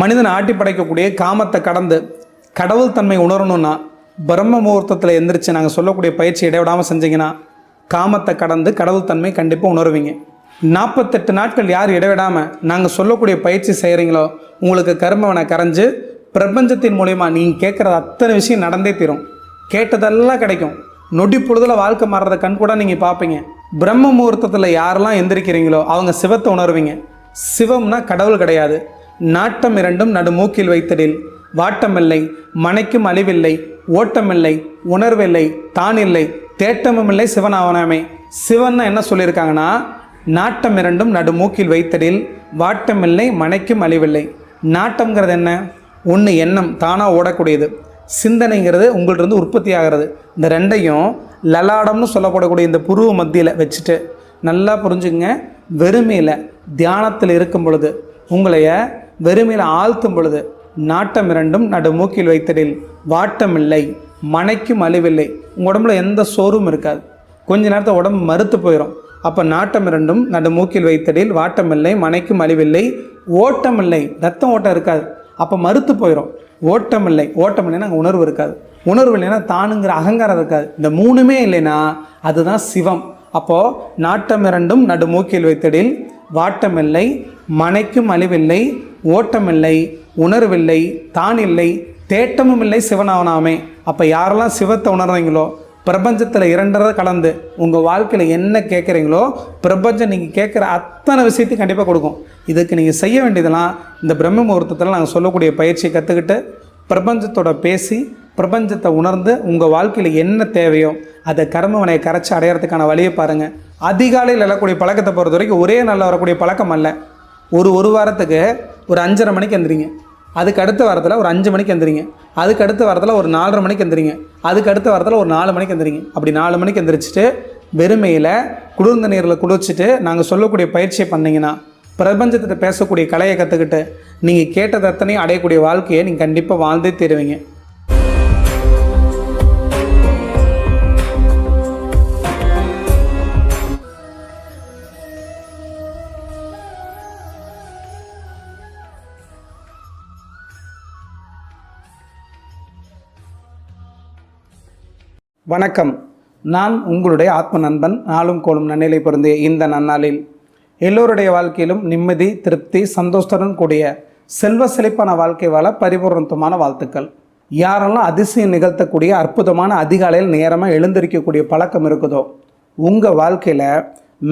மனிதன் ஆட்டி படைக்கக்கூடிய காமத்தை கடந்து கடவுள் தன்மை உணரணும்னா பிரம்ம முகூர்த்தத்தில் எந்திரிச்சு நாங்கள் சொல்லக்கூடிய பயிற்சி இடைவிடாமல் செஞ்சீங்கன்னா காமத்தை கடந்து கடவுள் தன்மை கண்டிப்பாக உணருவீங்க. நாற்பத்தெட்டு நாட்கள் யார் இடைவிடாமல் நாங்கள் சொல்லக்கூடிய பயிற்சி செய்கிறீங்களோ உங்களுக்கு கர்மவனை கரைஞ்சு பிரபஞ்சத்தின் மூலயமா நீங்கள் கேட்குற அத்தனை விஷயம் நடந்தே தீரும். கேட்டதெல்லாம் கிடைக்கும். நொடி பொழுதில் வாழ்க்கை மாறுறத கண் கூட நீங்கள் பார்ப்பீங்க. பிரம்ம முகூர்த்தத்தில் யாரெல்லாம் எந்திரிக்கிறீங்களோ அவங்க சிவத்தை உணர்வீங்க. சிவம்னா கடவுள் கிடையாது. நாட்டம் இரண்டும் நடுமூக்கில் வைத்தடில் வாட்டமில்லை மனைக்கும் அழிவில்லை ஓட்டமில்லை உணர்வில்லை தான் இல்லை தேட்டமும் இல்லை சிவனாவனாமே. சிவன் என்ன சொல்லியிருக்காங்கன்னா நாட்டம் இரண்டும் நடுமூக்கில் வைத்தடில் வாட்டமில்லை மனைக்கும் அழிவில்லை. நாட்டம்ங்கிறது என்ன? ஒன்று எண்ணம் தானாக ஓடக்கூடியது. சிந்தனைங்கிறது உங்கள்கிட்ட உற்பத்தி ஆகிறது இந்த ரெண்டையும் லலாடம்னு சொல்லப்படக்கூடிய இந்த புருவ மத்தியில் வச்சுட்டு நல்லா புரிஞ்சுங்க வெறுமையில் தியானத்தில் இருக்கும் பொழுது உங்களைய வெறுமையில் ஆழ்த்தும் பொழுது நாட்டம் இரண்டும் நடுமூக்கில் வைத்தடில் வாட்டமில்லை மனைக்கும் அழிவில்லை உங்கள் உடம்புல எந்த சோர்வும் இருக்காது. கொஞ்ச நேரத்தில் உடம்பு மறுத்து போயிடும் அப்போ நாட்டம் இரண்டும் நடுமூக்கில் வைத்தடில் வாட்டமில்லை மனைக்கும் அழிவில்லை ஓட்டமில்லை ரத்தம் ஓட்டம் இருக்காது. அப்போ மறுத்து போயிடும் ஓட்டமில்லை ஓட்டம் இல்லைன்னா அங்கே உணர்வு இருக்காது. உணர்வு இல்லைன்னா தானுங்கிற அகங்காரம் இருக்காது. இந்த மூணுமே இல்லைன்னா அதுதான் சிவம். அப்போது நாட்டம் இரண்டும் நடுமூக்கில் வைத்தடில் வாட்டமில்லை மனைக்கும் அழிவில்லை ஓட்டமில்லை உணர்வில்லை தான் இல்லை தேட்டமும் இல்லை சிவனாவனாமே. அப்போ யாரெல்லாம் சிவத்தை உணர்றீங்களோ பிரபஞ்சத்தில் இரண்டரை கலந்து உங்கள் வாழ்க்கையில் என்ன கேட்குறீங்களோ பிரபஞ்சம் நீங்கள் கேட்குற அத்தனை விஷயத்தையும் கண்டிப்பாக கொடுக்கும். இதுக்கு நீங்கள் செய்ய வேண்டியதெல்லாம் இந்த பிரம்ம முகூர்த்தத்தில் நாங்கள் சொல்லக்கூடிய பயிற்சியை கற்றுக்கிட்டு பிரபஞ்சத்தோட பேசி பிரபஞ்சத்தை உணர்ந்து உங்கள் வாழ்க்கையில் என்ன தேவையோ அதை கர்மவனையை கரைச்சி அடையிறதுக்கான வழியை பாருங்கள் அதிகாலையில் எழக்கூடிய பழக்கத்தை பொறுத்த வரைக்கும் ஒரே நாளில் வரக்கூடிய பழக்கம் அல்ல. ஒரு ஒரு வாரத்துக்கு ஒரு அஞ்சரை மணிக்கு எந்திரிங்க. அதுக்கு அடுத்த வாரத்தில் ஒரு அஞ்சு மணிக்கு எந்திரிங்க. அதுக்கு அடுத்த வாரத்தில் ஒரு நாலரை மணிக்கு எந்திரிங்க. அதுக்கு அடுத்த வாரத்தில் ஒரு நாலு மணிக்கு எந்திரிங்க. அப்படி நாலு மணிக்கு எந்திரிச்சிட்டு வெறுமையில் குளிர்ந்த நீரில் குளிச்சுட்டு நாங்கள் சொல்லக்கூடிய பயிற்சியை பண்ணிங்கன்னா பிரபஞ்சத்திட்ட பேசக்கூடிய கலையை கற்றுக்கிட்டு நீங்கள் கேட்டது அத்தனையும் அடையக்கூடிய வாழ்க்கையை நீங்கள் கண்டிப்பாக வாழ்ந்தே தருவீங்க. வணக்கம். நான் உங்களுடைய ஆத்ம நண்பன் நாளும் கோளும் நன்னிலை பொருந்திய இந்த நன்னாளில் எல்லோருடைய வாழ்க்கையிலும் நிம்மதி திருப்தி சந்தோஷத்துடன் கூடிய செல்வ செழிப்பான வாழ்க்கை வாழ பரிபூர்ணத்துமான வாழ்த்துக்கள். யாரெல்லாம் அதிசயம் நிகழ்த்தக்கூடிய அற்புதமான அதிகாலையில் நேரமாக எழுந்திருக்கக்கூடிய பழக்கம் இருக்குதோ உங்கள் வாழ்க்கையில்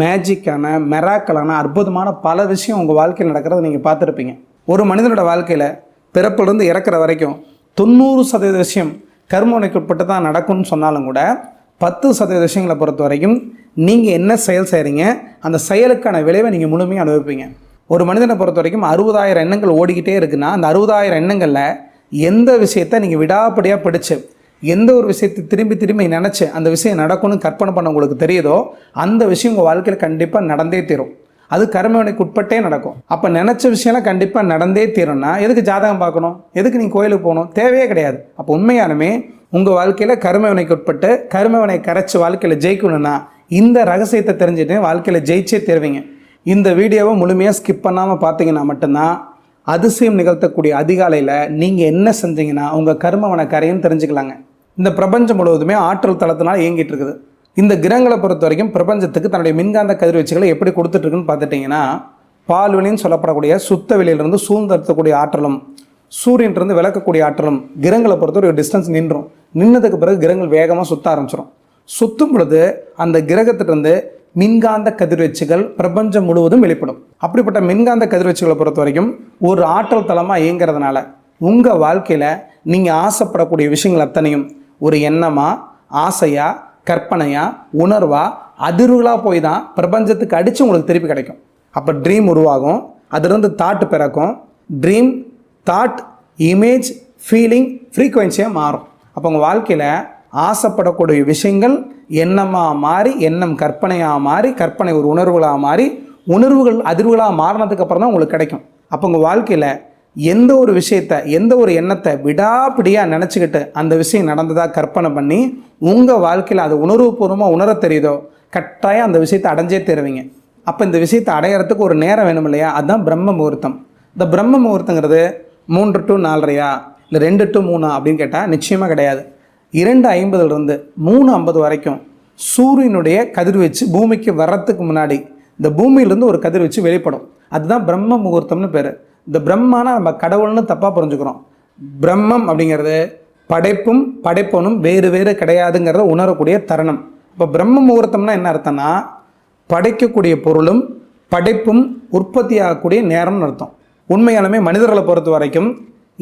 மேஜிக்கான மெராக்கலான அற்புதமான பல விஷயம் உங்கள் வாழ்க்கையில் நடக்கிறத நீங்கள் பார்த்துருப்பீங்க. ஒரு மனிதனோட வாழ்க்கையில் பிறப்பிலிருந்து இறக்குற வரைக்கும் தொண்ணூறு சதவீத விஷயம் கர்மவினைக்கு உட்பட்டு தான் நடக்கும்னு சொன்னாலும் கூட பத்து சதவீத விஷயங்களை பொறுத்த வரைக்கும் நீங்கள் என்ன செயல் செய்கிறீங்க அந்த செயலுக்கான விளைவை நீங்கள் முழுமையாக அனுபவிப்பீங்க. ஒரு மனிதனை பொறுத்த வரைக்கும் அறுபதாயிரம் எண்ணங்கள் ஓடிக்கிட்டே இருக்குன்னா அந்த அறுபதாயிரம் எண்ணங்களில் எந்த விஷயத்தை நீங்கள் விடாப்படியாக படித்து எந்த ஒரு விஷயத்தை திரும்பி திரும்பி நினச்சி அந்த விஷயம் நடக்கும்னு கற்பனை பண்ண உங்களுக்கு தெரியுதோ அந்த விஷயம் உங்கள் வாழ்க்கையில் கண்டிப்பாக நடந்தே தீரும். அது கர்மவினைக்கு உட்பட்டே நடக்கும். அப்போ நினச்ச விஷயம்லாம் கண்டிப்பாக நடந்தே தீரும்னா எதுக்கு ஜாதகம் பார்க்கணும்? எதுக்கு நீங்கள் கோயிலுக்கு போகணும்? தேவையே கிடையாது. அப்போ உண்மையானுமே உங்கள் வாழ்க்கையில் கர்மவினைக்கு உட்பட்டு கர்மவினை கரைச்சி வாழ்க்கையில் ஜெயிக்கணும்னா இந்த ரகசியத்தை தெரிஞ்சுட்டு வாழ்க்கையில் ஜெயிச்சே தருவீங்க. இந்த வீடியோவை முழுமையாக ஸ்கிப் பண்ணாமல் பார்த்தீங்கன்னா மட்டும்தான் அதிசயம் நிகழ்த்தக்கூடிய அதிகாலையில் நீங்கள் என்ன செஞ்சீங்கன்னா உங்கள் கர்மவன கரையும் தெரிஞ்சுக்கலாங்க. இந்த பிரபஞ்சம் முழுவதுமே ஆற்றல் தளத்தினால் இயங்கிட்டு இருக்குது. இந்த கிரகங்களை பொறுத்த வரைக்கும் பிரபஞ்சத்துக்கு தன்னுடைய மின்காந்த கதிர்வீச்சுகளை எப்படி கொடுத்துட்ருக்குன்னு பார்த்துட்டிங்கன்னா பால்வெளின்னு சொல்லப்படக்கூடிய சுத்த வெளியிலிருந்து சூழ்ந்தெடுத்தக்கூடிய ஆற்றலும் சூரியன்லேருந்து விளக்கக்கூடிய ஆற்றலும் கிரகங்களை பொறுத்த ஒரு டிஸ்டன்ஸ் நின்றும். நின்னதுக்கு பிறகு கிரகங்கள் வேகமாக சுத்த ஆரம்பிச்சிடும் சுத்தும் பொழுது அந்த கிரகத்திலிருந்து மின்காந்த கதிர்வீச்சுகள் பிரபஞ்சம் முழுவதும் வெளிப்படும். அப்படிப்பட்ட மின்காந்த கதிர்வீச்சுகளை பொறுத்த வரைக்கும் ஒரு ஆற்றல் தளமாக இயங்கிறதுனால உங்கள் வாழ்க்கையில் நீங்கள் ஆசைப்படக்கூடிய விஷயங்கள் அத்தனையும் ஒரு எண்ணமாக ஆசையாக கற்பனையாக உணர்வாக அதிர்வுகளாக போய் தான் பிரபஞ்சத்துக்கு அடித்து உங்களுக்கு திருப்பி கிடைக்கும். அப்போ ட்ரீம் உருவாகும் அதிலிருந்து தாட் பிறக்கும். ட்ரீம் தாட் இமேஜ் ஃபீலிங் ஃப்ரீக்குவென்சியாக மாறும். அப்போ உங்கள் வாழ்க்கையில் ஆசைப்படக்கூடிய விஷயங்கள் எண்ணமாக மாறி எண்ணம் கற்பனையாக மாறி கற்பனை ஒரு உணர்வுகளாக மாறி உணர்வுகள் அதிர்வுகளாக மாறினதுக்கு அப்புறம் தான் உங்களுக்கு கிடைக்கும். அப்போ உங்கள் வாழ்க்கையில் எந்த ஒரு விஷயத்தை எந்த ஒரு எண்ணத்தை விடாப்பிடியாக நினச்சிக்கிட்டு அந்த விஷயம் நடந்ததாக கற்பனை பண்ணி உங்கள் வாழ்க்கையில் அது உணர்வுபூர்வமாக உணர தெரியுதோ? கட்டாயம் அந்த விஷயத்தை அடைஞ்சே தருவீங்க. அப்போ இந்த விஷயத்தை அடையிறதுக்கு ஒரு நேரம் வேணும் இல்லையா? அதுதான் பிரம்ம முகூர்த்தம். இந்த பிரம்ம முகூர்த்தங்கிறது மூன்று டு நாலரையா? இல்லை ரெண்டு டு மூணா அப்படின்னு கேட்டால் நிச்சயமாக கிடையாது. இரண்டு ஐம்பதுலேருந்து மூணு ஐம்பது வரைக்கும் சூரியனுடைய கதிர்வீச்சு பூமிக்கு வர்றதுக்கு முன்னாடி இந்த பூமியிலேருந்து ஒரு கதிர்வீச்சு வெளிப்படும். அதுதான் பிரம்ம முகூர்த்தம்னு பேர். இந்த பிரம்மானா நம்ம கடவுள்னு தப்பாக புரிஞ்சுக்கிறோம். பிரம்மம் அப்படிங்கிறது படைப்பும் படைப்பனும் வேறு வேறு கிடையாதுங்கிறத உணரக்கூடிய தருணம். இப்போ பிரம்ம முகூர்த்தம்னா என்ன அர்த்தம்னா படைக்கக்கூடிய பொருளும் படைப்பும் உற்பத்தி ஆகக்கூடிய நேரம்னு அர்த்தம். உண்மையாலுமே மனிதர்களை பொறுத்த வரைக்கும்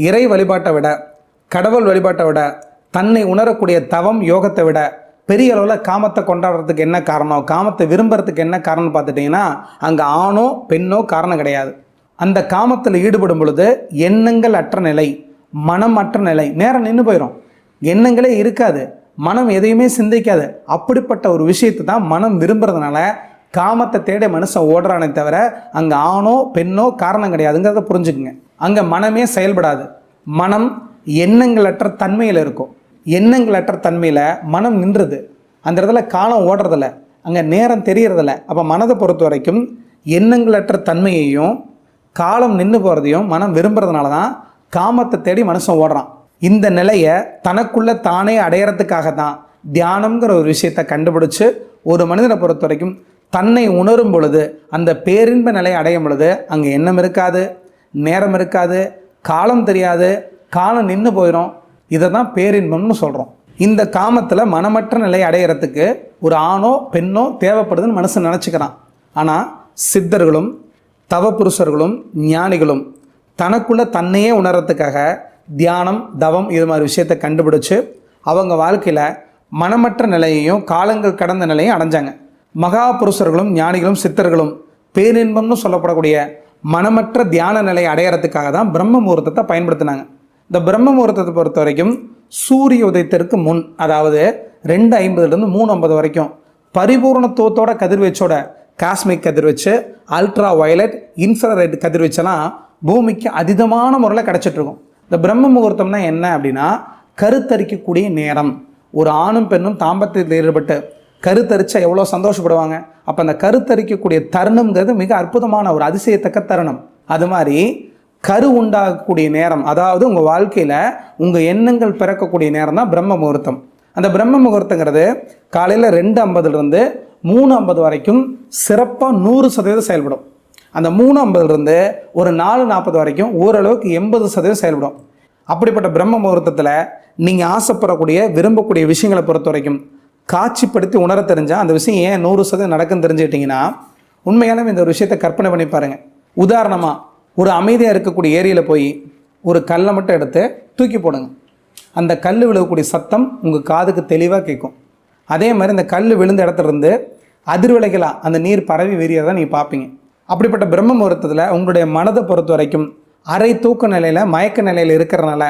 இறை வழிபாட்டை விட கடவுள் வழிபாட்டை விட தன்னை உணரக்கூடிய தவம் யோகத்தை விட பெரிய அளவில் காமத்தை கொண்டாடுறதுக்கு என்ன காரணம்? காமத்தை விரும்புறதுக்கு என்ன காரணம்னு பார்த்துட்டிங்கன்னா அங்கே ஆணோ பெண்ணோ காரணம் கிடையாது. அந்த காமத்தில் ஈடுபடும் பொழுது எண்ணங்கள் அற்ற நிலை மனம் அற்ற நிலை நேரம் நின்று போயிடும் எண்ணங்களே இருக்காது மனம் எதையுமே சிந்திக்காது. அப்படிப்பட்ட ஒரு விஷயத்தை தான் மனம் விரும்புறதுனால காமத்தை தேட மனுஷன் ஓடுறானே தவிர அங்கே ஆணோ பெண்ணோ காரணம் கிடையாதுங்கிறத புரிஞ்சுக்குங்க. அங்கே மனமே செயல்படாது. மனம் எண்ணங்களற்ற தன்மையில் இருக்கும். எண்ணங்களற்ற தன்மையில் மனம் நின்றுது. அந்த இடத்துல காலம் ஓடுறதில்ல. அங்கே நேரம் தெரியறதில்ல. அப்போ மனதை பொறுத்த வரைக்கும் எண்ணங்களற்ற தன்மையையும் காலம் நின்று போகிறதையும் மனம் விரும்புறதுனால தான் காமத்தை தேடி மனுஷன் ஓடுறான். இந்த நிலையை தனக்குள்ள தானே அடையறதுக்காக தான் தியானம்ங்கிற ஒரு விஷயத்தை கண்டுபிடிச்சு ஒரு மனிதனை பொறுத்த வரைக்கும் தன்னை உணரும் பொழுது அந்த பேரின்ப நிலையை அடையும் பொழுது அங்கே எண்ணம் இருக்காது நேரம் இருக்காது காலம் தெரியாது காலம் நின்று போயிடும் இதை தான் பேரின்பம்னு சொல்கிறோம் இந்த காமத்தில் மனமற்ற நிலையை அடையிறதுக்கு ஒரு ஆணோ பெண்ணோ தேவைப்படுதுன்னு மனசு நினச்சிக்கிறான். ஆனால் சித்தர்களும் தவப்புருஷர்களும் ஞானிகளும் தனக்குள்ள தன்னையே உணர்றதுக்காக தியானம் தவம் இது மாதிரி விஷயத்தை கண்டுபிடிச்சு அவங்க வாழ்க்கையில் மனமற்ற நிலையையும் காலங்கள் கடந்த நிலையும் அடைஞ்சாங்க. மகா புருஷர்களும் ஞானிகளும் சித்தர்களும் பேரின்பம்னு சொல்லப்படக்கூடிய மனமற்ற தியான நிலையை அடையறதுக்காக தான் பிரம்ம முகூர்த்தத்தை பயன்படுத்தினாங்க. இந்த பிரம்ம முகூர்த்தத்தை பொறுத்த வரைக்கும் சூரிய உதயத்திற்கு முன் அதாவது ரெண்டு ஐம்பதுலேருந்து மூணு ஐம்பது வரைக்கும் பரிபூர்ணத்துவத்தோட கதிர்வீச்சோட காஸ்மிக் கதிர்வீச்சு அல்ட்ரா வயலட் இன்ஃப்ராரெட் கதிர்வீச்செல்லாம் பூமிக்கு அதீதமான முறையில் கிடச்சிட்ருக்கும் இந்த பிரம்ம முகூர்த்தம்னா என்ன அப்படின்னா கருத்தரிக்கக்கூடிய நேரம். ஒரு ஆணும் பெண்ணும் தாம்பத்தியத்தில் ஈடுபட்டு கருத்தரிச்சா எவ்வளோ சந்தோஷப்படுவாங்க? அப்போ அந்த கருத்தரிக்கக்கூடிய தருணம்ங்கிறது மிக அற்புதமான ஒரு அதிசயத்தக்க தருணம். அது மாதிரி கரு உண்டாகக்கூடிய நேரம் அதாவது உங்கள் வாழ்க்கையில் உங்கள் எண்ணங்கள் பிறக்கக்கூடிய நேரம் தான் பிரம்ம முகூர்த்தம். அந்த பிரம்ம முகூர்த்தங்கிறது காலையில் ரெண்டு ஐம்பதுலேருந்து மூணு ஐம்பது வரைக்கும் சிறப்பாக நூறு சதவீதம் செயல்படும். அந்த மூணு ஐம்பதுலேருந்து ஒரு நாலு நாற்பது வரைக்கும் ஓரளவுக்கு எண்பது சதவீதம் செயல்படும். அப்படிப்பட்ட பிரம்ம முகூர்த்தத்தில் நீங்கள் ஆசைப்படக்கூடிய விரும்பக்கூடிய விஷயங்களை பொறுத்த வரைக்கும் காட்சிப்படுத்தி உணர தெரிஞ்சால் அந்த விஷயம் ஏன் நூறு சதவீதம் நடக்குன்னு தெரிஞ்சுக்கிட்டிங்கன்னா உண்மையான இந்த ஒரு விஷயத்தை கற்பனை பண்ணி பாருங்கள் உதாரணமாக ஒரு அமைதியாக இருக்கக்கூடிய ஏரியில் போய் ஒரு கல்லை மட்டும் எடுத்து தூக்கி போடுங்க. அந்த கல் விழுகக்கூடிய சத்தம் உங்கள் காதுக்கு தெளிவாக கேட்கும் அதே மாதிரி இந்த கல் விழுந்த இடத்துலருந்து அதிர்வலைகளாக அந்த நீர் பரவி விரியறதை நீங்கள் பார்ப்பீங்க அப்படிப்பட்ட பிரம்ம முகூர்த்தத்தில் உங்களுடைய மனதை பொறுத்த வரைக்கும் அரை தூக்க நிலையில் மயக்க நிலையில் இருக்கிறனால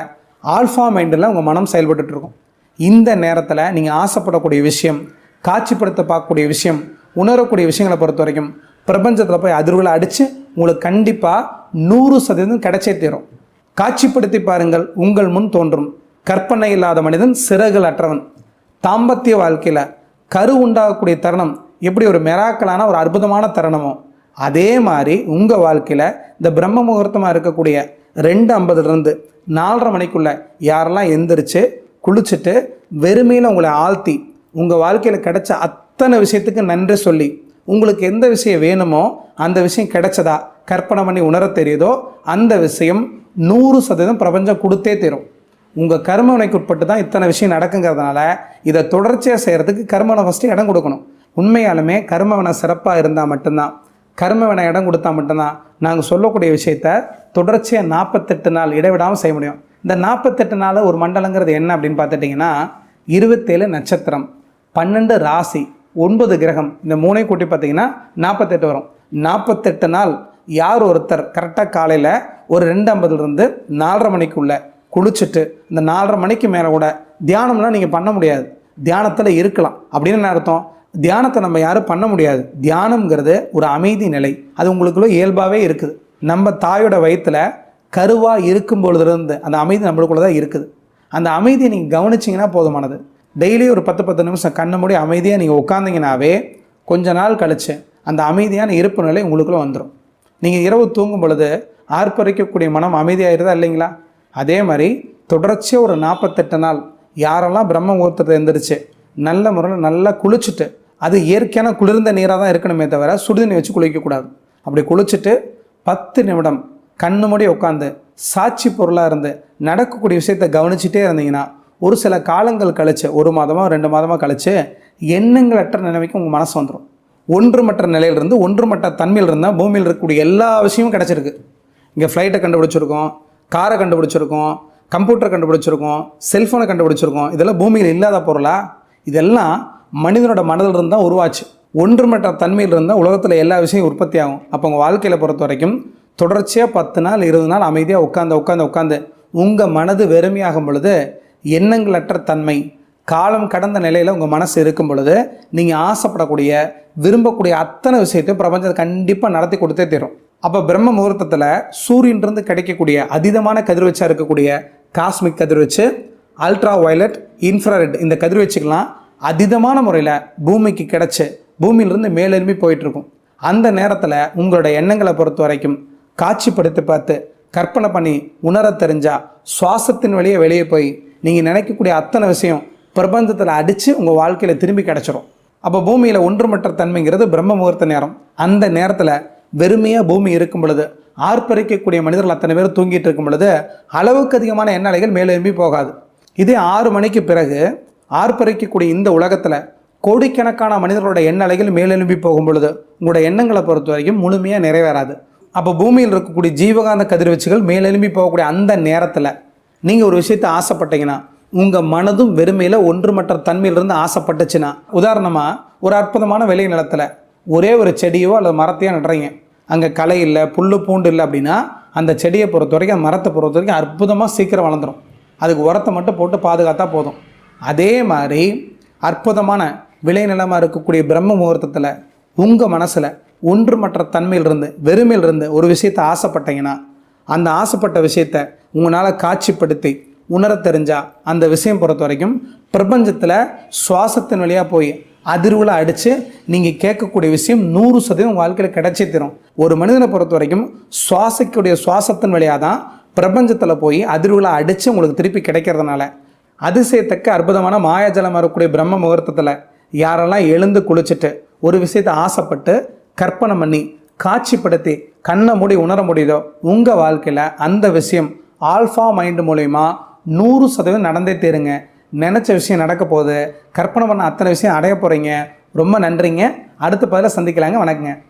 ஆல்ஃபா மைண்டில் உங்கள் மனம் செயல்பட்டுட்டு இருக்கும். இந்த நேரத்தில் நீங்கள் ஆசைப்படக்கூடிய விஷயம் காட்சிப்படுத்த பார்க்கக்கூடிய விஷயம் உணரக்கூடிய விஷயங்களை பொறுத்த வரைக்கும் பிரபஞ்சத்தில் போய் அதிர்வுகளை அடித்து உங்களுக்கு கண்டிப்பாக நூறு சதவீதம் கிடைச்சே தீரும். காட்சிப்படுத்தி பாருங்கள் உங்கள் முன் தோன்றும். கற்பனை இல்லாத மனிதன் சிறகுகள் அற்றவன் தாம்பத்திய வாழ்க்கையில் கரு உண்டாகக்கூடிய தருணம் எப்படி ஒரு மெராக்கலான ஒரு அற்புதமான தருணமோ அதே மாதிரி உங்கள் வாழ்க்கையில் இந்த பிரம்ம முகூர்த்தமாக இருக்கக்கூடிய ரெண்டு ஐம்பதுலேருந்து நாலரை மணிக்குள்ளே யாரெல்லாம் எந்திரிச்சு குளிச்சுட்டு வெறுமையில் உங்களை ஆழ்த்தி உங்கள் வாழ்க்கையில் கிடைச்ச அத்தனை விஷயத்துக்கு நன்றி சொல்லி உங்களுக்கு எந்த விஷயம் வேணுமோ அந்த விஷயம் கிடைச்சதா கற்பனை பண்ணி உணர தெரியுதோ அந்த விஷயம் நூறு சதவீதம் பிரபஞ்சம் கொடுத்தே தரும். உங்கள் கர்மவினைக்கு உட்பட்டு தான் இத்தனை விஷயம் நடக்குங்கிறதுனால இதை தொடர்ச்சியாக செய்கிறதுக்கு கர்மனை ஃபஸ்ட்டு இடம் கொடுக்கணும். உண்மையாலுமே கர்மவினை சிறப்பாக இருந்தால் மட்டும்தான். கர்மவினை இடம் கொடுத்தா மட்டும்தான் நாங்கள் சொல்லக்கூடிய விஷயத்த தொடர்ச்சியாக நாற்பத்தெட்டு நாள் இடைவிடாமல் செய்ய முடியும். இந்த நாற்பத்தெட்டு நாள் ஒரு மண்டலங்கிறது என்ன அப்படின்னு பார்த்துட்டிங்கன்னா இருபத்தேழு நட்சத்திரம் பன்னெண்டு ராசி ஒன்பது கிரகம். இந்த மூணையும் கூட்டி பார்த்தீங்கன்னா நாற்பத்தெட்டு வரும். நாற்பத்தெட்டு நாள் யார் ஒருத்தர்? கரெக்டாக காலையில் ஒரு ரெண்டு ஐம்பதுலேருந்து நாலரை மணிக்குள்ளே குளிச்சுட்டு இந்த நாலரை மணிக்கு மேலே கூட தியானம்லாம் நீங்கள் பண்ண முடியாது. தியானத்தில் இருக்கலாம். அப்படின்னு என்ன அர்த்தம்? தியானத்தை நம்ம யாரும் பண்ண முடியாது. தியானம்ங்கிறது ஒரு அமைதி நிலை. அது உங்களுக்குள்ள இயல்பாகவே இருக்குது. நம்ம தாயோட வயிற்றில் கருவாக இருக்கும் பொழுதுலேருந்து அந்த அமைதி நம்மளுக்குள்ள தான் இருக்குது. அந்த அமைதியை நீங்கள் கவனிச்சிங்கன்னா போதுமானது. டெய்லி ஒரு பத்து பத்து நிமிஷம் கண்ணை மூடி அமைதியாக நீங்கள் உட்காந்திங்கனாவே கொஞ்ச நாள் கழித்து அந்த அமைதியான இருப்பு நிலை உங்களுக்குள்ளே வந்துடும் நீங்கள் இரவு தூங்கும் பொழுது ஆர்ப்பரிக்கக்கூடிய மனம் அமைதியாகிறதா இல்லைங்களா? அதே மாதிரி தொடர்ச்சியாக ஒரு நாற்பத்தெட்டு நாள் யாரெல்லாம் பிரம்ம முகூர்த்தத்தை எழுந்திரிச்சு நல்ல முறையில் நல்லா குளிச்சுட்டு அது இயற்கையான குளிர்ந்த நீராக தான் இருக்கணுமே தவிர சுடுதண்ணி வச்சு குளிக்கக்கூடாது அப்படி குளிச்சுட்டு பத்து நிமிடம் கண்ணு மூடி உட்காந்து சாட்சி பொருளாக இருந்து நடக்கக்கூடிய விஷயத்தை கவனிச்சுட்டே இருந்தீங்கன்னா ஒரு சில காலங்கள் கழிச்சு ஒரு மாதமாக ரெண்டு மாதமாக கழிச்சு எண்ணங்களற்ற நிலைமைக்கு உங்கள் மனசு வந்துடும் ஒன்றுமற்ற நிலையிலிருந்து ஒன்றுமற்ற தன்மையில் இருந்தால் பூமியில் இருக்கக்கூடிய எல்லா விஷயமும் கிடச்சிருக்கு. இங்கே ஃப்ளைட்டை கண்டுபிடிச்சிருக்கோம். காரை கண்டுபிடிச்சிருக்கோம் கம்ப்யூட்டர் கண்டுபிடிச்சிருக்கோம் செல்ஃபோனை கண்டுபிடிச்சிருக்கோம். இதெல்லாம் பூமியில் இல்லாத பொருளா? இதெல்லாம் மனிதனோட மனதில் இருந்தால் உருவாச்சு. ஒன்றுமற்ற தன்மையில் இருந்தால் உலகத்தில் எல்லா விஷயம் உற்பத்தி ஆகும். அப்போ உங்கள் வாழ்க்கையில் பொறுத்த வரைக்கும் தொடர்ச்சியாக பத்து நாள் இருபது நாள் அமைதியாக உட்காந்து உட்காந்து உட்காந்து உங்கள் மனது வெறுமையாகும் பொழுது எண்ணங்களற்ற தன்மை காலம் கடந்த நிலையில் உங்கள் மனசு இருக்கும் பொழுது நீங்கள் ஆசைப்படக்கூடிய விரும்பக்கூடிய அத்தனை விஷயத்தையும் பிரபஞ்சத்தை கண்டிப்பாக நடத்தி கொடுத்தே தரும். அப்போ பிரம்ம முகூர்த்தத்தில் சூரியன்லேருந்து கிடைக்கக்கூடிய அதீதமான கதிர்வீச்சாக இருக்கக்கூடிய காஸ்மிக் கதிர்வீச்சு அல்ட்ரா வயலட் இன்ஃப்ராரெட் இந்த கதிர்வீச்சுக்கெல்லாம் அதீதமான முறையில் பூமிக்கு கிடச்சி பூமியிலிருந்து மேலெரும்பி போயிட்டுருக்கும். அந்த நேரத்தில் உங்களோட எண்ணங்களை பொறுத்த வரைக்கும் காட்சிப்படுத்தி பார்த்து கற்பனை பண்ணி உணர தெரிஞ்சால் சுவாசத்தின் வழியே வெளியே போய் நீங்கள் நினைக்கக்கூடிய அத்தனை விஷயம் பிரபஞ்சத்தில் அடித்து உங்கள் வாழ்க்கையில் திரும்பி கிடச்சிரும். அப்போ பூமியில் ஒன்றுமற்ற தன்மைங்கிறது பிரம்ம முகூர்த்த நேரம். அந்த நேரத்தில் வெறுமையாக பூமி இருக்கும் பொழுது ஆர்ப்பரிக்கக்கூடிய மனிதர்கள் அத்தனை பேர் தூங்கிட்டு இருக்கும் பொழுது அளவுக்கு அதிகமான எண்ணலைகள் மேலெழும்பி போகாது. இதே ஆறு மணிக்கு பிறகு ஆர்ப்பரிக்கக்கூடிய இந்த உலகத்தில் கோடிக்கணக்கான மனிதர்களோட எண்ணலைகள் மேலெழும்பி போகும் பொழுது உங்களோட எண்ணங்களை பொறுத்த வரைக்கும் முழுமையாக நிறைவேறாது. அப்போ பூமியில் இருக்கக்கூடிய ஜீவகாந்த கதிர்வீச்சுகள் மேலெழும்பி போகக்கூடிய அந்த நேரத்தில் நீங்கள் ஒரு விஷயத்தை ஆசைப்பட்டீங்கன்னா உங்கள் மனதும் வெறுமையில் ஒன்றுமற்ற தன்மையிலிருந்து ஆசைப்பட்டுச்சுன்னா உதாரணமாக ஒரு அற்புதமான விளை நிலத்தில் ஒரே ஒரு செடியோ அல்லது மரத்தையோ நடுறீங்க. அங்கே களை இல்லை புல் பூண்டு இல்லை அப்படின்னா அந்த செடியை பொறுத்த வரைக்கும் அந்த மரத்தை பொறுத்த வரைக்கும் அற்புதமாக சீக்கிரம் வளர்ந்துடும் அதுக்கு உரத்தை மட்டும் போட்டு பாதுகாத்தா போதும். அதே மாதிரி அற்புதமான விளைநிலமாக இருக்கக்கூடிய பிரம்ம முகூர்த்தத்தில் உங்கள் மனசில் ஒன்றுமற்ற தன்மையிலிருந்து வெறுமையிலிருந்து ஒரு விஷயத்தை ஆசைப்பட்டீங்கன்னா அந்த ஆசைப்பட்ட விஷயத்தை உங்களால் காட்சிப்படுத்தி உணர தெரிஞ்சால் அந்த விஷயம் பொறுத்த வரைக்கும் பிரபஞ்சத்தில் சுவாசத்தின் வழியாக போய் அதிர்வில் அடித்து நீங்கள் கேட்கக்கூடிய விஷயம் நூறு சதவீதம் வாழ்க்கையில் கிடைச்சே தரும். ஒரு மனிதனை பொறுத்த வரைக்கும் சுவாசிக்கக்கூடிய சுவாசத்தின் வழியாக தான் பிரபஞ்சத்தில் போய் அதிர்வில் அடித்து உங்களுக்கு திருப்பி கிடைக்கிறதுனால. அதிசயத்தக்க அற்புதமான மாயாஜலம் வரக்கூடிய பிரம்ம முகூர்த்தத்தில் யாரெல்லாம் எழுந்து குளிச்சுட்டு ஒரு விஷயத்தை ஆசைப்பட்டு கற்பனை பண்ணி காட்சிப்படுத்தி கண்ணை மூடி உணர முடியுதோ உங்கள் வாழ்க்கையில் அந்த விஷயம் ஆல்ஃபா மைண்டு மூலயமா நூறு சதவீதம் நடந்தே தேருங்க. நினச்ச விஷயம் நடக்க போகுது. கற்பனை பண்ண அத்தனை விஷயம் அடைய போகிறீங்க ரொம்ப நன்றிங்க. அடுத்த பதில சந்திக்கலாங்க. வணக்கங்க.